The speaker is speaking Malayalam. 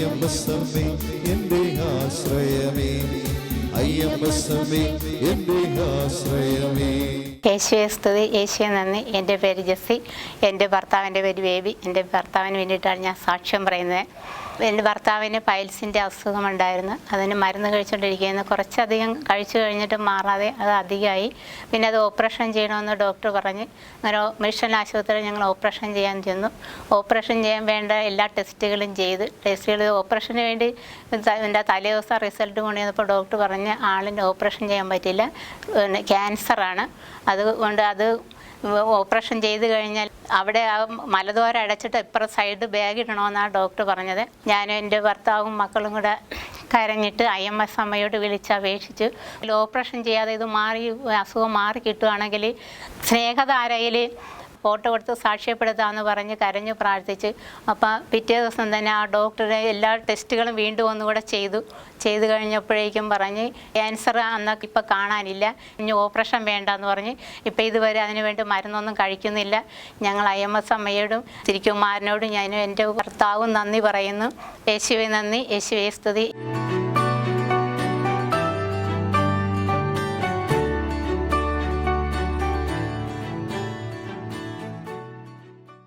അയ്യമ്പസമ്മേ എന്റെ ആശ്രയമേ. അയ്യമ്പസമ്മേ എന്റെ ആശ്രയമേ. യേശുവെ സ്തുതി യേശുവെ നന്ദി. എന്റെ പേര് ജെസ്സി. എന്റെ ഭർത്താവിന്റെ പേര് ബേബി. എന്റെ ഭർത്താവിന് വേണ്ടിയിട്ടാണ് ഞാൻ സാക്ഷ്യം പറയുന്നത്. എന്റെ ഭർത്താവിന് പൈൽസിന്റെ അസുഖമുണ്ടായിരുന്നു. അതിന് മരുന്ന് കഴിച്ചുകൊണ്ടിരിക്കുകയായിരുന്നു. കുറച്ചധികം കഴിച്ചു കഴിഞ്ഞിട്ട് മാറാതെ അത് അധികമായി. പിന്നെ അത് ഓപ്പറേഷൻ ചെയ്യണമെന്ന് ഡോക്ടർ പറഞ്ഞ്. അങ്ങനെ മിഷൻ ആശുപത്രിയിൽ ഞങ്ങൾ ഓപ്പറേഷൻ ചെയ്യാൻ ചെന്നു. ഓപ്പറേഷൻ ചെയ്യാൻ വേണ്ട എല്ലാ ടെസ്റ്റുകളും ചെയ്ത്. ടെസ്റ്റുകൾ ഓപ്പറേഷന് വേണ്ടി എന്റെ തലേ ദിവസം റിസൾട്ട് കൊണ്ടുവന്നപ്പോൾ ഡോക്ടർ പറഞ്ഞ് ആളിന് ഓപ്പറേഷൻ ചെയ്യാൻ പറ്റില്ല. ക്യാൻസറാണ്. അതുകൊണ്ട് അത് ഓപ്പറേഷൻ ചെയ്ത് കഴിഞ്ഞാൽ അവിടെ ആ മലദ്വാരം അടച്ചിട്ട് ഇപ്പുറം സൈഡ് ബാഗ് ഇടണമെന്നാണ് ഡോക്ടർ പറഞ്ഞത്. ഞാനും എന്റെ ഭർത്താവും മക്കളും കൂടെ കരഞ്ഞിട്ട് ഐ എം എസ് അമ്മയോട് വിളിച്ച് അപേക്ഷിച്ച്. ഓപ്പറേഷൻ ചെയ്യാതെ ഇത് മാറി അസുഖം മാറി കിട്ടുകയാണെങ്കിൽ സ്നേഹധാരയിൽ ഫോട്ടോ എടുത്ത് സാക്ഷ്യപ്പെടുത്താമെന്ന് പറഞ്ഞ് കരഞ്ഞ് പ്രാർത്ഥിച്ച് അപ്പോൾ പിറ്റേ ദിവസം തന്നെ ആ ഡോക്ടറെ എല്ലാ ടെസ്റ്റുകളും വീണ്ടും ഒന്നുകൂടെ ചെയ്തു. ചെയ്തു കഴിഞ്ഞപ്പോഴേക്കും പറഞ്ഞ് ക്യാൻസർ അന്നൊക്കെ ഇപ്പോൾ കാണാനില്ല. ഇനി ഓപ്പറേഷൻ വേണ്ടെന്ന് പറഞ്ഞ് ഇപ്പോൾ ഇതുവരെ അതിന് വേണ്ടി മരുന്നൊന്നും കഴിക്കുന്നില്ല. ഞങ്ങൾ ഐ എം എസ് അമ്മയോടും തിരിക്കുമാരനോടും ഞാനും എന്റെ ഭർത്താവും നന്ദി പറയുന്നു. യേശുവെ നന്ദി. യേശുവേ സ്തുതി.